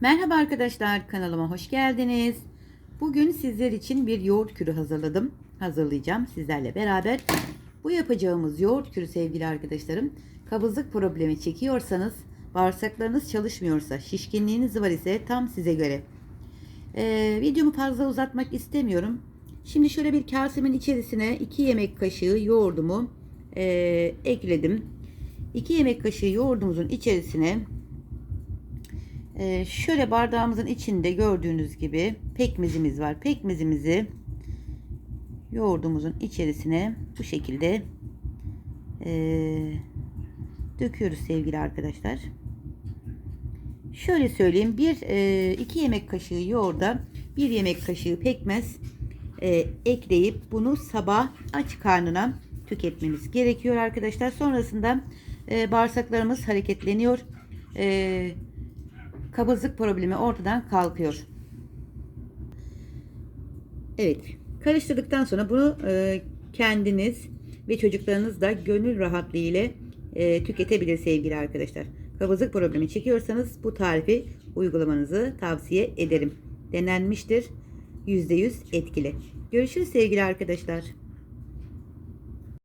Merhaba arkadaşlar kanalıma hoş geldiniz. Bugün sizler için bir yoğurt kürü hazırladım. Hazırlayacağım sizlerle beraber. Bu yapacağımız yoğurt kürü sevgili arkadaşlarım kabızlık problemi çekiyorsanız bağırsaklarınız çalışmıyorsa şişkinliğiniz var ise tam size göre. Ee, videomu fazla uzatmak istemiyorum. Şimdi şöyle bir kasemin içerisine 2 yemek kaşığı yoğurdumu e, ekledim. 2 yemek kaşığı yoğurdumuzun içerisine ee, şöyle bardağımızın içinde gördüğünüz gibi pekmezimiz var. Pekmezimizi yoğurdumuzun içerisine bu şekilde ee, döküyoruz sevgili arkadaşlar. Şöyle söyleyeyim. Bir e, iki yemek kaşığı yoğurda bir yemek kaşığı pekmez e, ekleyip bunu sabah aç karnına tüketmemiz gerekiyor arkadaşlar. Sonrasında e, bağırsaklarımız hareketleniyor. E, kabızlık problemi ortadan kalkıyor. Evet, karıştırdıktan sonra bunu e, kendiniz ve çocuklarınız da gönül rahatlığı ile e, tüketebilir sevgili arkadaşlar. Kabızlık problemi çekiyorsanız bu tarifi uygulamanızı tavsiye ederim. Denenmiştir. %100 etkili. Görüşürüz sevgili arkadaşlar.